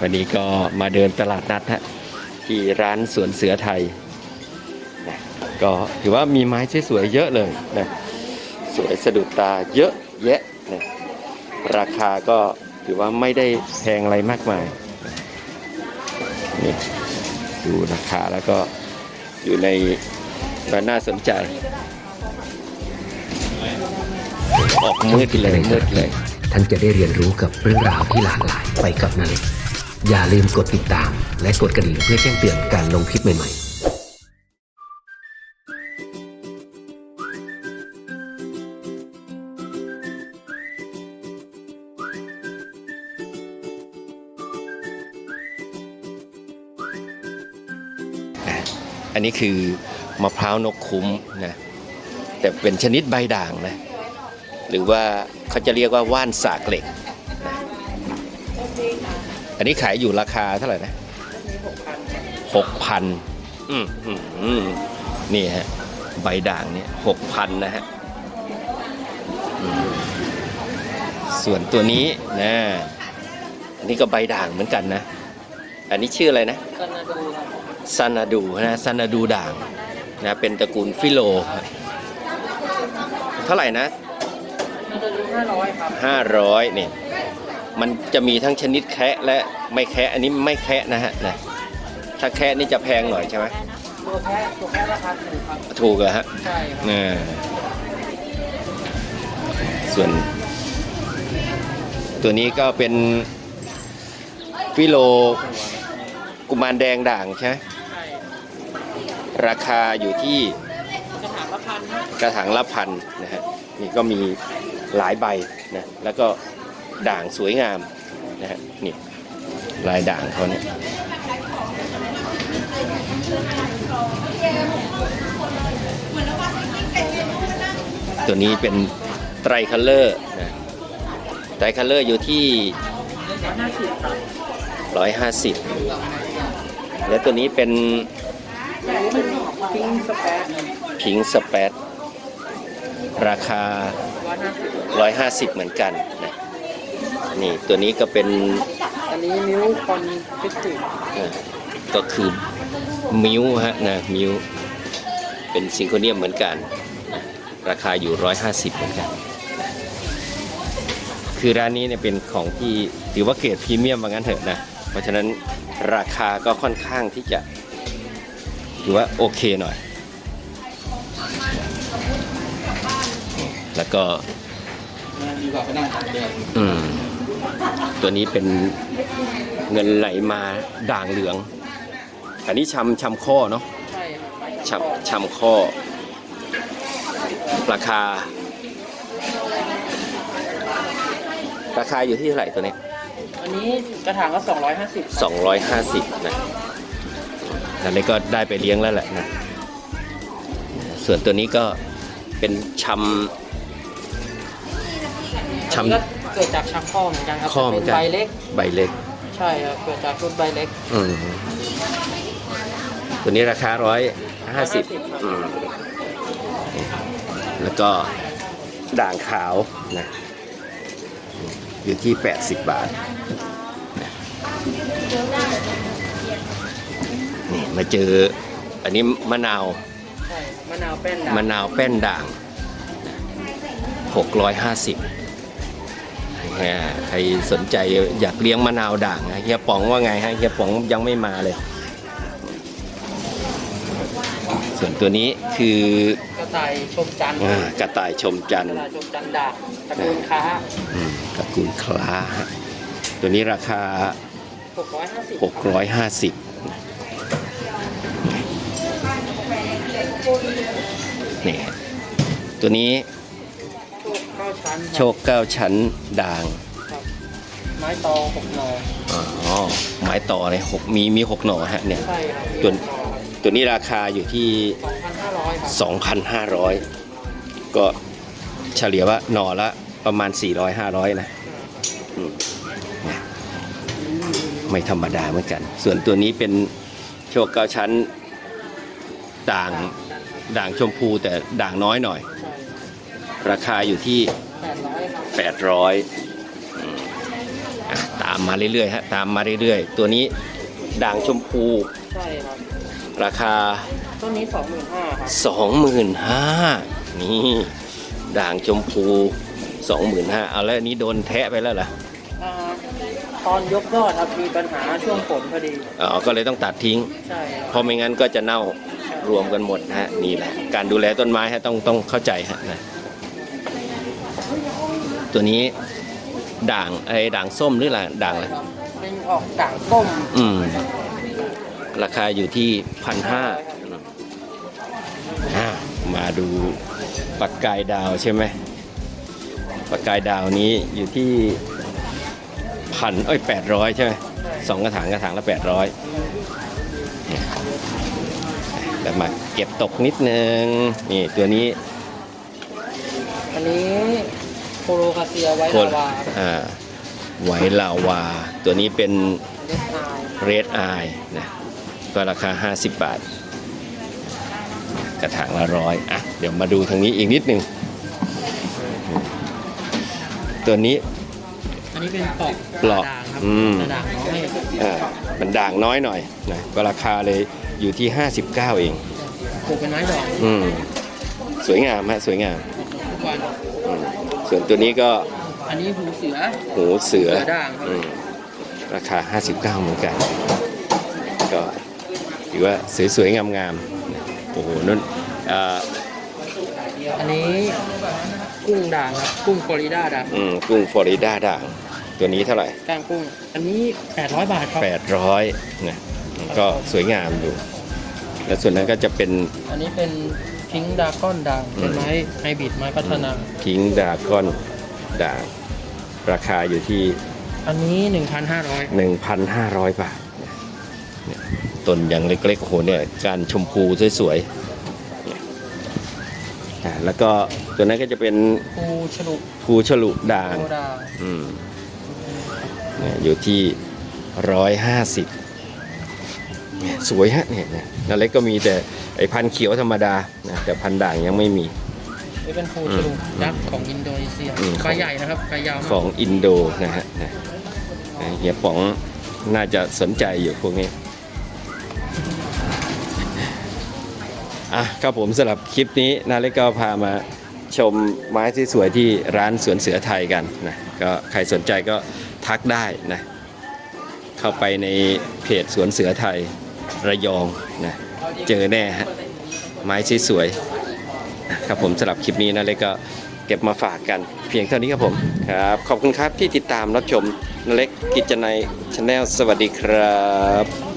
วันนี้ก็มาเดินตลาดนัดฮะที่ร้านสวนเสือไทยนะก็ถือว่ามีไม้สวยๆเยอะเลยนะสวยสะดุดตาเยอะแยะนะราคาก็ถือว่าไม่ได้แพงอะไรมากมายนะนี่ดูราคาแล้วก็อยู่ในก็น่าสนใจ ออกมืดเลยมืดเลย ท่านจะได้เรียนรู้กับเรื่องราวที่หลากหลายไปกับนาเล็ก อย่าลืมกดติดตาม และกดกระดิ่งเพื่อแจ้งเตือนการลงคลิปใหม่ๆอันนี้คือมะพร้าวนกคุ้มนะแต่เป็นชนิดใบด่างนะหรือว่าเขาจะเรียกว่าว่านสากเหล็ก อันนี้ขายอยู่ราคาเท่าไหร่นะหกพันอืมอืมอืมนี่ฮะ ใบด่างเนี่ยหกพันนะฮะอืมส่วนตัวนี้นะอันนี้ก็ใบด่างเหมือนกันนะ อันนี้ชื่ออะไรนะซานาดูนะซานาดูด่างนะเป็นตระกูลฟิโลครับเท่าไหร่นะมันจะดูห้าร้อยครับห้าร้อยเนี่ย มันจะมีทั้งชนิดแคะและไม่แคะอันนี้ไม่แคะนะฮะนะถ้าแคะนี่จะแพงหน่อยใช่ไหมตัวแพ้ตัวแพ้ราคาถูกครับถูกเหรอฮะใช่ครับส่วน ตัวนี้ก็เป็นฟิโลกุมารแดงด่างใช่ไหมราคาอยู่ที่จะถามละพันกระถางละพันนะฮะนี่ก็มีหลายใบนะแล้วก็ ด่างสวยงามนะฮะนี่ลายด่างเขาเนี่ยตัวนี้เป็นไตรคัลเลอร์นะไตรคัลเลอร์อยู่ที่ร้อยห้าสิบและตัวนี้เป็นพิงสแปดพิงสเปดราคาร้อยห้าสิบ150 เหมือนกันนะ นี่ตัวนี้ก็เป็นอันนี้นิ้วคอนฟิสติเอ่อก็คือมิวฮะนะมิวเป็นซิงโคเนียมเหมือนกันนะราคาอยู่ 150 เหมือนกันนะคือร้านนี้เนี่ยเป็นของที่ถือว่าเกรดพรีเมียมว่างั้นเถอะนะ เพราะฉะนั้นราคาก็ค่อนข้างที่จะถือว่าโอเคหน่อย แล้วก็ดีกว่าไปนั่งตากแดดอืม ตัวนี้เป็นเงินไหลมาด่างเหลือง อันนี้ชำชำข้อเนาะใช่ครับชำชำข้อ ราคา ราคาอยู่ที่เท่าไหร่ตัวนี้อันนี้กระถางก็สองร้อยห้าสิบ250นะอันนี้ก็ได้ไปเลี้ยงแล้วแหละนะ ส่วนตัวนี้ก็เป็นชำชำ ก็เกิดจากชักข้อเหมือนกันครับข้อเหมือนกันเป็นใบเล็ก ใบเล็ก ใช่ครับ เกิดจากรุ่นใบเล็ก อืมตัวนี้ราคาร้อยห้าสิบ150 อืมแล้วก็ด่างขาวนะอยู่ที่ 80 บาทนะนี่มาเจอ อันนี้มะนาว ใช่มะนาวแป้นดำมะนาวแป้นด่างหกร้อยห้าสิบ ใครสนใจอยากเลี้ยงมะนาวด่างนะเฮียป๋องว่าไงฮะเฮียป๋องยังไม่มาเลย ส่วนตัวนี้คือกระต่ายชมจันทร์อ่ากระต่ายชมจันทกร์ระต่ายชมจันทร์ด่างตระกูลค้าอืมตระกูลคล้าฮะตัวนี้ราคาหกร้อยห้าสิบ650นี่ตัวนี้โชคเก้าชั้นครับโชคเก้าชั้นด่างครับไม้ตอหกหนออ๋อไม้ต่อเลยหกมีมีหกหน่อฮะเนี่ยใช่ครับตัวตัวนี้ราคาอยู่ที่สองพันห้าร้อยครับ2,500 ก็เฉลี่ยว่าหน่อละประมาณ 400-500 นะอืมนะไม่ธรรมดาเหมือนกัน ส่วนตัวนี้เป็นโชคเก้าชั้น ด่างด่างชมพูแต่ด่างน้อยหน่อย ใช่ราคาอยู่ที่ 800อืมอะตามามมาเรื่อยๆฮะตามมาเรื่อยๆ ตัวนี้ด่างชมพู ใช่ครับ ราคาต้นนี้สองหมื่นห้าครับ25,000นี่ ด่างชมพู 25,000เอาแล้วอันนี้โดนแทะไปแล้วเหรออ่าตอนยกยอดครับมีปัญหาช่วงฝนพอดี อ๋อก็เลยต้องตัดทิ้ง ใช่ครับ เพราะไม่งั้นก็จะเน่ารวมกันหมดนะฮะนี่แหละ การดูแลต้นไม้ฮะต้องต้องเข้าใจฮะนะ ตัวนี้ด่างไอ้ด่างส้มหรืออะไรด่างอะไรเป็นออกด่างก้มอืม ราคาอยู่ที่พันห้ามาดูปักกายดาวใช่ไหมปักกายดาวนี้อยู่ที่พันเอ้ยแปดร้อยใช่ไหมสองกระถางกระถางละแปดร้อยแต่มาเก็บตกนิดนึง นี่ตัวนี้ อันนี้ โคโรคาเซียไว้โคลานวาอ่าไวลาวา ตัวนี้เป็นเลสไนเรดอายนะก็ราคา 50 บาท กระถางละร้อยอะเดี๋ยวมาดูทางนี้อีกนิดหนึ่งตัวนี้ อันนี้เป็นปอกปลอกด่างครับอืมด่างน้อยอ่ามันด่างน้อยหน่อยนะก็ราคาเลยอยู่ที่ 59 เองปลูกเป็นไม้ดอกอืมสวยงามฮะสวยงามทุกวันอืม ส่วนตัวนี้ก็อันนี้หูเสือ หูเสือเสือด่างครับ อืมราคา 59 เหมือนกัน ก็ถือว่าสวยๆ งามๆนะโอ้โหนั่นอ่าอันนี้กุ้งด่างครับกุ้งฟลอริดาด่างอืมกุ้งฟลอริดาด่าง ตัวนี้เท่าไหร่ก้างกุ้ง อันนี้ 800 บาทครับ 800นะก็สวยงามอยู่ และส่วนนั้นก็จะเป็นอันนี้เป็น พิงดาก้อนด่างอืมเป็นไม้ไฮบริดไม้พัฒนา พิงดากอนด่างราคาอยู่ที่ อันนี้ 1,500 1,500 บาทเนี่ยต้นอย่างเล็กๆโอ้โหเนี่ยการชมพูสวยๆเนี่ยอ่าแล้วก็ตัวนั้นก็จะเป็นภูฉลุภูฉลุด่างโคด่างอืมเนี่ยอยู่ที่ร้อยห้าสิบ สวยฮะเนี่ยเนี่ยนาเล็กก็มีแต่ไอพันธุ์เขียวธรรมดานะแต่พันธุ์ด่างยังไม่มีนี่เป็นภูฉลุยักษ์ของอินโดนีเซียอืมใบใหญ่นะครับใบยาวขมาอกงอินโดนะฮะนะนะเฮียป๋องน่าจะสนใจอยู่พวกนี้อะครับผมสำหรับคลิปนี้นาเล็กก็พามาชมไม้ที่สวยๆที่ร้านสวนเสือไทยกันนะก็ใครสนใจก็ทักได้นะเข้าไปในเพจสวนเสือไทย ระยองนะเจอแน่ฮะไม้สวยๆครับผมสำหรับคลิปนี้นะเล็กก็เก็บมาฝากกันเพียงเท่านี้ครับผมครับขอบคุณครับที่ติดตามรับชมนเล็กกิจนัยชาแนลสวัสดีครับ